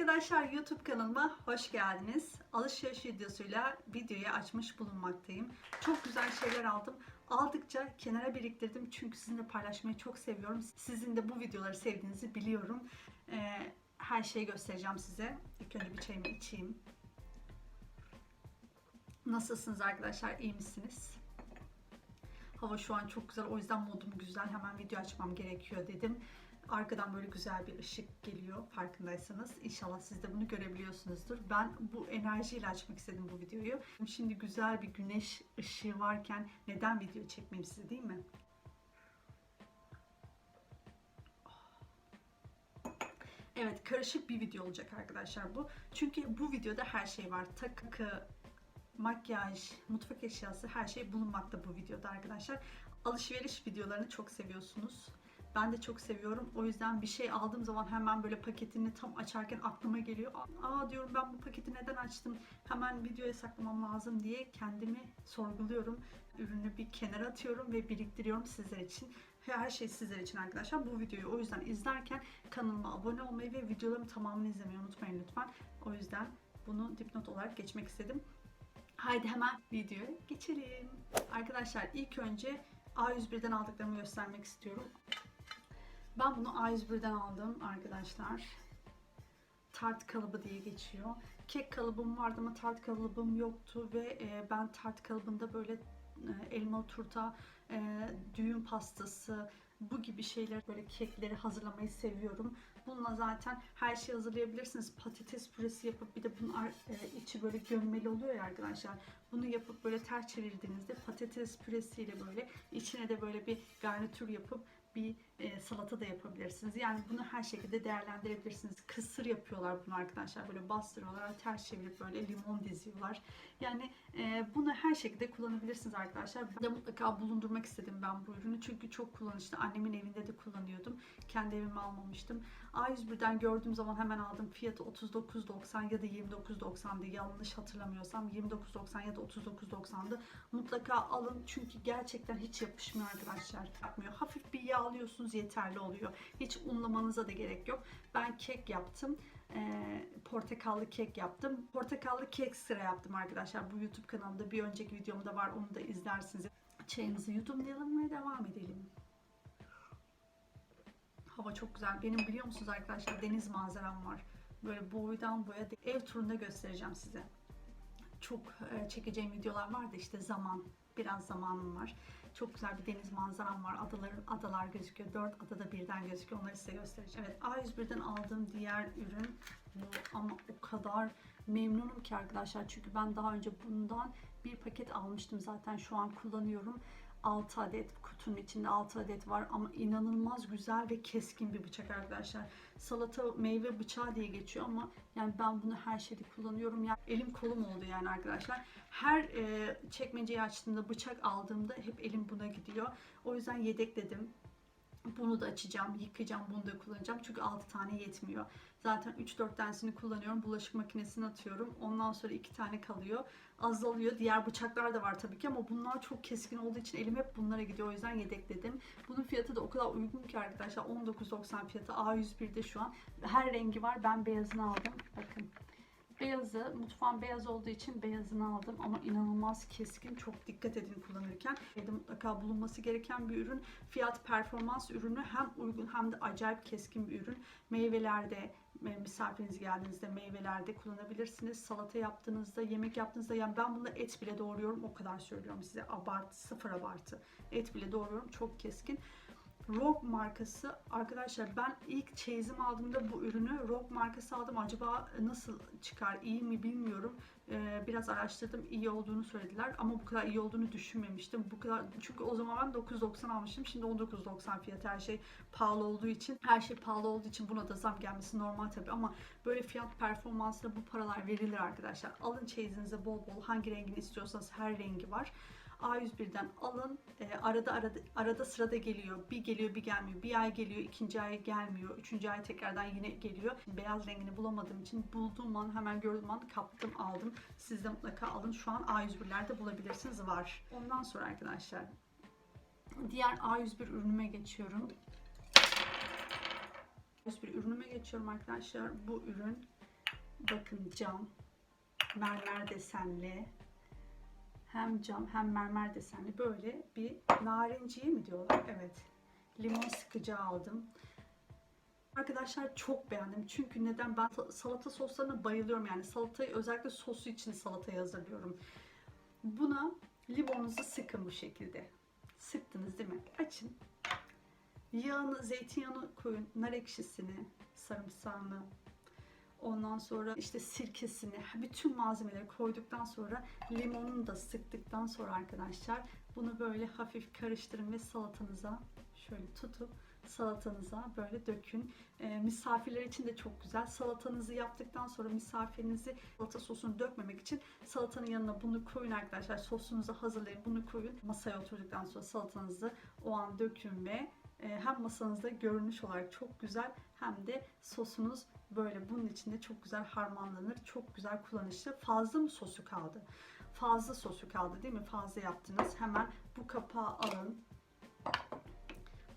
Arkadaşlar YouTube kanalıma hoş geldiniz. Alışveriş videosuyla videoyu açmış bulunmaktayım. Çok güzel şeyler aldım. Aldıkça kenara biriktirdim çünkü sizinle paylaşmayı çok seviyorum. Sizin de bu videoları sevdiğinizi biliyorum. Ee, her şeyi göstereceğim size. İlk önce bir çayımı içeyim. Nasılsınız arkadaşlar? İyi misiniz? Hava şu an çok güzel. O yüzden modum güzel. Hemen video açmam gerekiyor dedim. Arkadan böyle güzel bir ışık geliyor farkındaysanız. İnşallah siz de bunu görebiliyorsunuzdur. Ben bu enerjiyle açmak istedim bu videoyu. Şimdi güzel bir güneş ışığı varken neden video çekmeyeyim size değil mi? Evet karışık bir video olacak arkadaşlar bu. Çünkü bu videoda her şey var. Takı, makyaj, mutfak eşyası her şey bulunmakta bu videoda arkadaşlar. Alışveriş videolarını çok seviyorsunuz. Ben de çok seviyorum. O yüzden bir şey aldığım zaman hemen böyle paketini tam açarken aklıma geliyor. Aa diyorum ben bu paketi neden açtım? Hemen videoya saklamam lazım diye kendimi sorguluyorum. Ürünü bir kenara atıyorum ve biriktiriyorum sizler için. Her şey sizler için arkadaşlar. Bu videoyu o yüzden izlerken kanalıma abone olmayı ve videolarımı tamamını izlemeyi unutmayın lütfen. O yüzden bunu dipnot olarak geçmek istedim. Haydi hemen videoya geçelim. Arkadaşlar ilk önce A101'den aldıklarımı göstermek istiyorum. Ben bunu A101'den aldım arkadaşlar. Tart kalıbı diye geçiyor. Kek kalıbım vardı ama tart kalıbım yoktu ve e, ben tart kalıbında böyle e, elmalı turta, e, düğün pastası, bu gibi şeyler böyle kekleri hazırlamayı seviyorum. Bununla zaten her şeyi hazırlayabilirsiniz. Patates püresi yapıp bir de bunun içi böyle gömmeli oluyor ya arkadaşlar. Bunu yapıp böyle ters çevirdiğinizde patates püresiyle böyle içine de böyle bir garnitür yapıp bir e, salata da yapabilirsiniz. Yani bunu her şekilde değerlendirebilirsiniz. Kısır yapıyorlar bunu arkadaşlar. Böyle bastırıyorlar, ters çevirip böyle limon diziyorlar. Yani e, bunu her şekilde kullanabilirsiniz arkadaşlar. Ben de mutlaka bulundurmak istedim ben bu ürünü. Çünkü çok kullanışlı. Annemin evinde de kullanıyordum. Kendi evime almamıştım. A101'den gördüğüm zaman hemen aldım. Fiyatı 39.90 ya da 29.90'dı. Yanlış hatırlamıyorsam 29.90 ya da 39.90'dı. Mutlaka alın çünkü gerçekten hiç yapışmıyor arkadaşlar. Yapmıyor. Hafif bir yağlıyorsunuz yeterli oluyor. Hiç unlamanıza da gerek yok. Ben kek yaptım. Ee, portakallı kek yaptım. Portakallı kek sıra yaptım arkadaşlar. Bu YouTube kanalımda bir önceki videomda var. Onu da izlersiniz. Çayımızı yudumlayalım ve devam edelim. Hava çok güzel. Benim biliyor musunuz arkadaşlar deniz manzaram var. Böyle boydan boya ev turunda göstereceğim size. Çok e, çekeceğim videolar var da işte zaman, biraz zamanım var. Çok güzel bir deniz manzaram var. Adaların adalar gözüküyor. Dört adada birden gözüküyor. Onları size göstereceğim. Evet A101'den aldığım diğer ürün bu ama o kadar memnunum ki arkadaşlar. Çünkü ben daha önce bundan bir paket almıştım zaten şu an kullanıyorum. 6 adet kutunun içinde 6 adet var ama inanılmaz güzel ve keskin bir bıçak arkadaşlar. Salata meyve bıçağı diye geçiyor ama yani ben bunu her şeyde kullanıyorum. Yani elim kolum oldu yani arkadaşlar. Her e, çekmeceyi açtığımda bıçak aldığımda hep elim buna gidiyor. O yüzden yedekledim. Bunu da açacağım, yıkayacağım, bunu da kullanacağım. Çünkü 6 tane yetmiyor. Zaten 3-4 tanesini kullanıyorum. Bulaşık makinesine atıyorum. Ondan sonra 2 tane kalıyor. Azalıyor. Diğer bıçaklar da var tabii ki ama bunlar çok keskin olduğu için elim hep bunlara gidiyor. O yüzden yedekledim. Bunun fiyatı da o kadar uygun ki arkadaşlar. 19.90 fiyatı. A101'de şu an. Her rengi var. Ben beyazını aldım. Bakın. Beyazı, mutfağın beyaz olduğu için beyazını aldım ama inanılmaz keskin. Çok dikkat edin kullanırken. Evde mutlaka bulunması gereken bir ürün. Fiyat performans ürünü hem uygun hem de acayip keskin bir ürün. Meyvelerde, misafiriniz geldiğinizde meyvelerde kullanabilirsiniz. Salata yaptığınızda, yemek yaptığınızda yani ben bunda et bile doğruyorum. O kadar söylüyorum size. Abartı, sıfır abartı. Et bile doğruyorum. Çok keskin. Rock markası arkadaşlar ben ilk çeyizim aldığımda bu ürünü Rock markası aldım. Acaba nasıl çıkar iyi mi bilmiyorum. Ee, biraz araştırdım iyi olduğunu söylediler ama bu kadar iyi olduğunu düşünmemiştim. Bu kadar çünkü o zaman ben 9.90 almıştım. Şimdi 19.90 fiyat her şey pahalı olduğu için her şey pahalı olduğu için buna da zam gelmesi normal tabii ama böyle fiyat performansla bu paralar verilir arkadaşlar. Alın çeyizinize bol bol hangi rengini istiyorsanız her rengi var. A101'den alın. E, arada arada arada sırada geliyor. Bir geliyor bir gelmiyor. Bir ay geliyor, ikinci ay gelmiyor. Üçüncü ay tekrardan yine geliyor. Beyaz rengini bulamadığım için bulduğum an hemen gördüğüm an kaptım aldım. Siz de mutlaka alın. Şu an A101'lerde bulabilirsiniz. Var. Ondan sonra arkadaşlar diğer A101 ürünüme geçiyorum. A101 ürünüme geçiyorum arkadaşlar. Bu ürün bakın cam, mermer desenli, hem cam hem mermer desenli böyle bir narinciye mi diyorlar? Evet. Limon sıkacağı aldım. Arkadaşlar çok beğendim. Çünkü neden? Ben ta- salata soslarına bayılıyorum. Yani salatayı özellikle sosu için salatayı hazırlıyorum. Buna limonunuzu sıkın bu şekilde. Sıktınız değil mi? Açın. Yağını, zeytinyağını koyun. Nar ekşisini, sarımsağını, Ondan sonra işte sirkesini, bütün malzemeleri koyduktan sonra limonunu da sıktıktan sonra arkadaşlar bunu böyle hafif karıştırın ve salatanıza şöyle tutup salatanıza böyle dökün. Ee, misafirler için de çok güzel. Salatanızı yaptıktan sonra misafirinizi salata sosunu dökmemek için salatanın yanına bunu koyun arkadaşlar. Sosunuzu hazırlayın, bunu koyun. Masaya oturduktan sonra salatanızı o an dökün ve e, hem masanızda görünüş olarak çok güzel hem de sosunuz böyle bunun içinde çok güzel harmanlanır. Çok güzel kullanışlı. Fazla mı sosu kaldı? Fazla sosu kaldı değil mi? Fazla yaptınız. Hemen bu kapağı alın.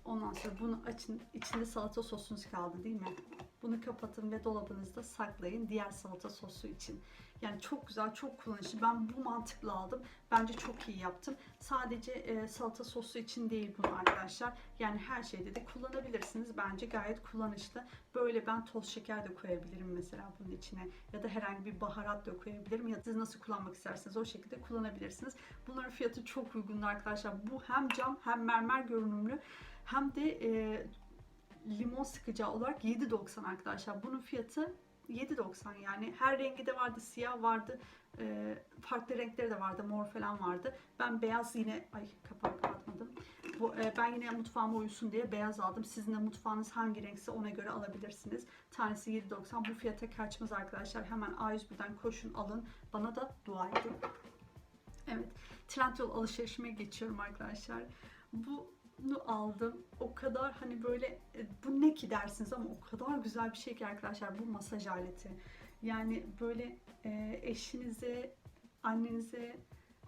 Ondan sonra bunu açın. İçinde salata sosunuz kaldı değil mi? Bunu kapatın ve dolabınızda saklayın diğer salata sosu için. Yani çok güzel, çok kullanışlı. Ben bu mantıkla aldım. Bence çok iyi yaptım. Sadece e, salata sosu için değil bunu arkadaşlar. Yani her şeyde de kullanabilirsiniz. Bence gayet kullanışlı. Böyle ben toz şeker de koyabilirim mesela bunun içine. Ya da herhangi bir baharat da koyabilirim. Ya siz nasıl kullanmak isterseniz o şekilde kullanabilirsiniz. Bunların fiyatı çok uygun arkadaşlar. Bu hem cam hem mermer görünümlü hem de e, limon sıkacağı olarak 7.90 arkadaşlar. Bunun fiyatı 7.90 yani her rengi de vardı siyah vardı e, farklı renkleri de vardı mor falan vardı. Ben beyaz yine ay kapağı kapatmadım. Bu, e, ben yine mutfağıma uyusun diye beyaz aldım. Sizin de mutfağınız hangi renkse ona göre alabilirsiniz. Tanesi 7.90 bu fiyata kaçmaz arkadaşlar. Hemen A101'den koşun alın. Bana da dua edin. Evet Trendyol alışverişime geçiyorum arkadaşlar. Bu bunu aldım. O kadar hani böyle e, bu ne ki dersiniz ama o kadar güzel bir şey ki arkadaşlar bu masaj aleti. Yani böyle e, eşinize, annenize,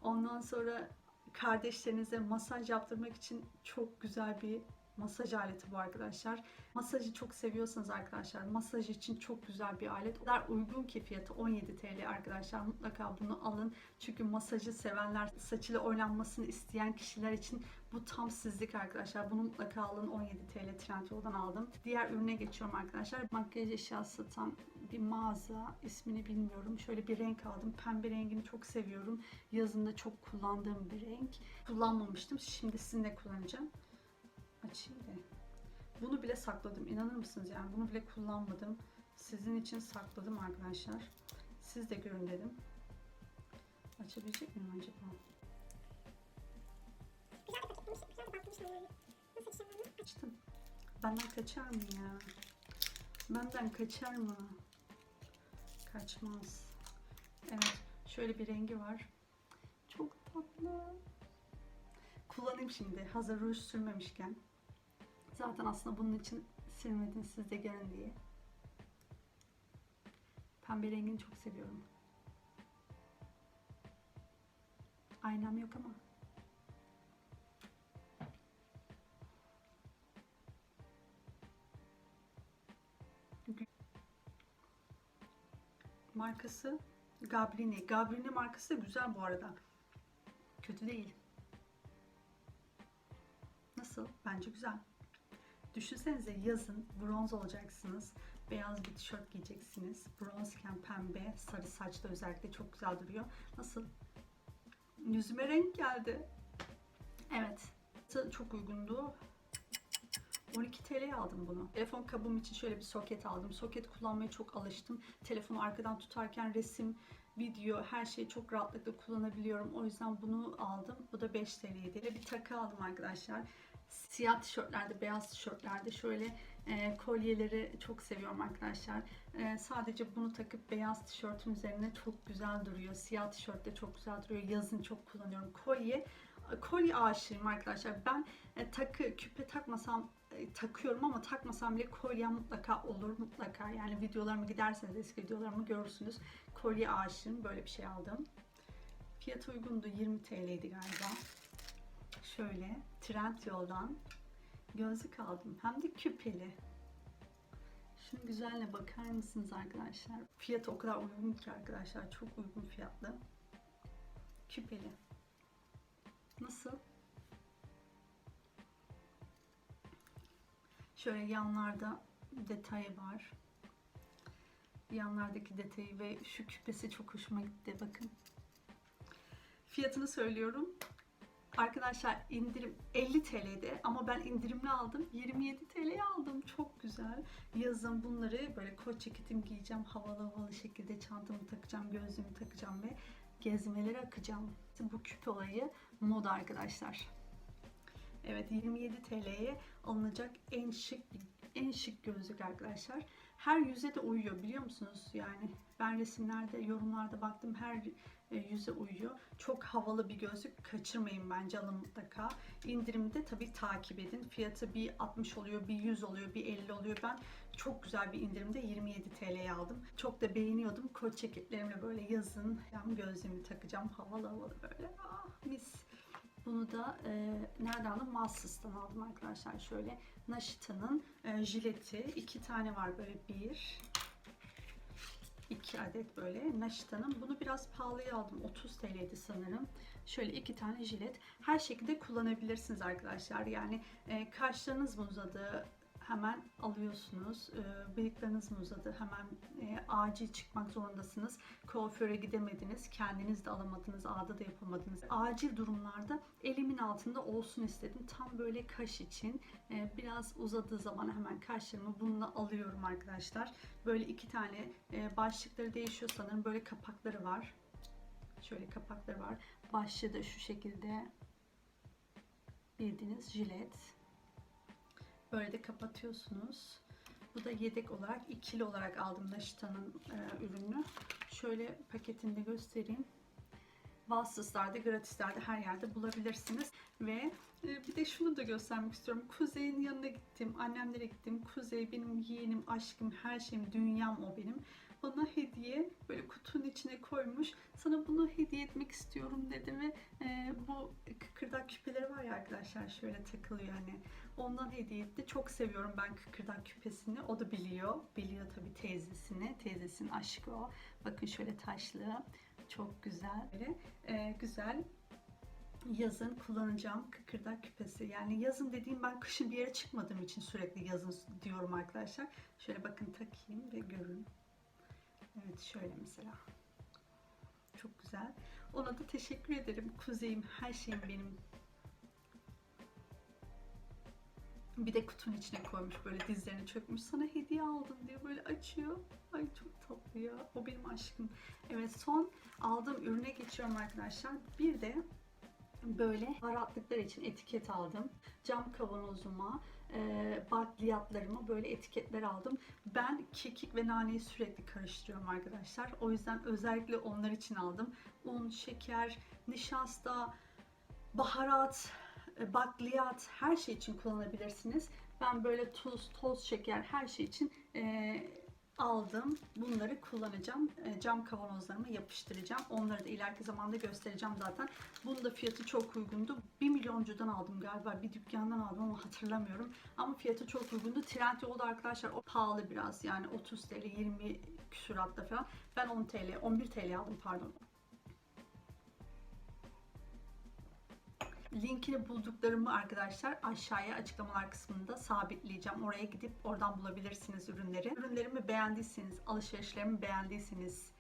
ondan sonra kardeşlerinize masaj yaptırmak için çok güzel bir masaj aleti bu arkadaşlar. Masajı çok seviyorsanız arkadaşlar masaj için çok güzel bir alet. O kadar uygun ki fiyatı 17 TL arkadaşlar. Mutlaka bunu alın. Çünkü masajı sevenler, saçıyla oynanmasını isteyen kişiler için bu tam sizlik arkadaşlar. Bunu mutlaka alın. 17 TL Trendyol'dan aldım. Diğer ürüne geçiyorum arkadaşlar. Makyaj eşyası satan bir mağaza. ismini bilmiyorum. Şöyle bir renk aldım. Pembe rengini çok seviyorum. Yazında çok kullandığım bir renk. Kullanmamıştım. Şimdi sizinle kullanacağım. Açayım da. Bunu bile sakladım. İnanır mısınız yani? Bunu bile kullanmadım. Sizin için sakladım arkadaşlar. Siz de görün dedim. Açabilecek miyim acaba? Açacağım ben bunu? Açtım. Benden kaçar mı ya? Benden kaçar mı? Kaçmaz. Evet. Şöyle bir rengi var. Çok tatlı. Kullanayım şimdi. Hazır ruj sürmemişken. Zaten aslında bunun için silmedim siz de görün diye. Pembe rengini çok seviyorum. Aynam yok ama. Markası Gabrini. Gabrini markası da güzel bu arada. Kötü değil. Nasıl? Bence güzel. Düşünsenize yazın bronz olacaksınız. Beyaz bir tişört giyeceksiniz. Bronzken pembe, sarı saçta özellikle çok güzel duruyor. Nasıl? Yüzüme renk geldi. Evet. Çok uygundu. 12 TL'ye aldım bunu. Telefon kabım için şöyle bir soket aldım. Soket kullanmaya çok alıştım. Telefonu arkadan tutarken resim, video, her şeyi çok rahatlıkla kullanabiliyorum. O yüzden bunu aldım. Bu da 5 TL'ydi. Bir takı aldım arkadaşlar. Siyah tişörtlerde, beyaz tişörtlerde şöyle e, kolyeleri çok seviyorum arkadaşlar. E, sadece bunu takıp beyaz tişörtün üzerine çok güzel duruyor. Siyah tişört de çok güzel duruyor. Yazın çok kullanıyorum. Kolye kolye aşığım arkadaşlar. Ben e, takı, küpe takmasam takıyorum ama takmasam bile kolye mutlaka olur mutlaka. Yani videolarımı giderseniz eski videolarımı görürsünüz. Kolye aşığım. Böyle bir şey aldım. Fiyatı uygundu. 20 TL'ydi galiba. Şöyle Trendyol'dan gözlük aldım. Hem de küpeli. Şunun güzelliğine bakar mısınız arkadaşlar? Fiyatı o kadar uygun ki arkadaşlar. Çok uygun fiyatlı. Küpeli. Nasıl? Şöyle yanlarda detayı var. Yanlardaki detayı ve şu küpesi çok hoşuma gitti. Bakın. Fiyatını söylüyorum. Arkadaşlar indirim 50 TL'de ama ben indirimli aldım. 27 TL'ye aldım. Çok güzel. Yazın bunları böyle kot ceketim giyeceğim. Havalı havalı şekilde çantamı takacağım, gözlüğümü takacağım ve gezmelere akacağım. Bu küpe olayı moda arkadaşlar. Evet 27 TL'ye alınacak en şık en şık gözlük arkadaşlar. Her yüze de uyuyor biliyor musunuz? Yani ben resimlerde, yorumlarda baktım her e, yüze uyuyor. Çok havalı bir gözlük. Kaçırmayın bence alın mutlaka. İndirimde tabii takip edin. Fiyatı bir 60 oluyor, bir 100 oluyor, bir 50 oluyor. Ben çok güzel bir indirimde 27 TL'ye aldım. Çok da beğeniyordum. Kot ceketlerimle böyle yazın yan gözlüğümü takacağım. Havalı havalı böyle. Ah mis. Bunu da e, nereden aldım? Massıs'tan aldım arkadaşlar. Şöyle Naşita'nın e, jileti. iki tane var böyle bir. iki adet böyle Naşita'nın. Bunu biraz pahalıya aldım. 30 TL'ydi sanırım. Şöyle iki tane jilet. Her şekilde kullanabilirsiniz arkadaşlar. Yani e, kaşlarınız mı uzadı? Hemen alıyorsunuz. E, bıyıklarınız mı uzadı? Hemen e, acil çıkmak zorundasınız. Kuaföre gidemediniz. Kendiniz de alamadınız. Ağda da yapamadınız. Acil durumlarda elimin altında olsun istedim. Tam böyle kaş için. E, biraz uzadığı zaman hemen kaşlarımı bununla alıyorum arkadaşlar. Böyle iki tane e, başlıkları değişiyor sanırım. Böyle kapakları var. Şöyle kapakları var. Başlığı da şu şekilde bildiğiniz jilet. Böyle de kapatıyorsunuz. Bu da yedek olarak ikili olarak aldım Naşita'nın e, ürünü. Şöyle paketinde göstereyim. Wassızlarda, gratislerde her yerde bulabilirsiniz. Ve e, bir de şunu da göstermek istiyorum. Kuzey'in yanına gittim, annemlere gittim. Kuzey benim yeğenim, aşkım, her şeyim, dünyam o benim. Bana hediye böyle kutunun içine koymuş. Sana bunu hediye etmek istiyorum dedi ve e, bu kıkırdak küpeleri var ya arkadaşlar şöyle takılıyor hani. Ondan hediye etti. Çok seviyorum ben kıkırdak küpesini. O da biliyor. Biliyor tabii teyzesini. Teyzesinin aşkı o. Bakın şöyle taşlı. Çok güzel. Böyle e, güzel yazın kullanacağım kıkırdak küpesi. Yani yazın dediğim ben kışın bir yere çıkmadığım için sürekli yazın diyorum arkadaşlar. Şöyle bakın takayım ve görün. Evet şöyle mesela. Çok güzel. Ona da teşekkür ederim. Kuzeyim, her şeyim benim. Bir de kutunun içine koymuş böyle dizlerini çökmüş. Sana hediye aldım diyor böyle açıyor. Ay çok tatlı ya. O benim aşkım. Evet son aldığım ürüne geçiyorum arkadaşlar. Bir de böyle baharatlıklar için etiket aldım. Cam kavanozuma, e, bakliyatlarıma böyle etiketler aldım. Ben kekik ve naneyi sürekli karıştırıyorum arkadaşlar. O yüzden özellikle onlar için aldım. Un, şeker, nişasta, baharat, e, bakliyat her şey için kullanabilirsiniz. Ben böyle tuz, toz, şeker her şey için e, aldım. Bunları kullanacağım. E, cam kavanozlarıma yapıştıracağım. Onları da ileriki zamanda göstereceğim zaten. Bunun da fiyatı çok uygundu. 1 milyoncudan aldım galiba. Bir dükkandan aldım ama hatırlamıyorum. Ama fiyatı çok uygundu. Trendyol'da arkadaşlar o pahalı biraz. Yani 30 TL, 20 küsuratta falan. Ben 10 TL, 11 TL aldım pardon. Linkini bulduklarımı arkadaşlar aşağıya açıklamalar kısmında sabitleyeceğim. Oraya gidip oradan bulabilirsiniz ürünleri. Ürünlerimi beğendiyseniz, alışverişlerimi beğendiyseniz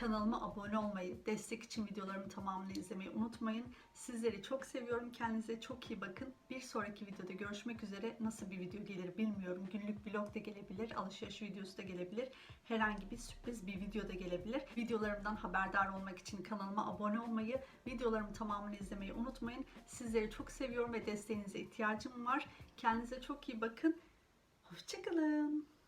kanalıma abone olmayı, destek için videolarımı tamamını izlemeyi unutmayın. Sizleri çok seviyorum. Kendinize çok iyi bakın. Bir sonraki videoda görüşmek üzere. Nasıl bir video gelir bilmiyorum. Günlük vlog da gelebilir, alışveriş videosu da gelebilir. Herhangi bir sürpriz bir video da gelebilir. Videolarımdan haberdar olmak için kanalıma abone olmayı, videolarımı tamamını izlemeyi unutmayın. Sizleri çok seviyorum ve desteğinize ihtiyacım var. Kendinize çok iyi bakın. Hoşçakalın.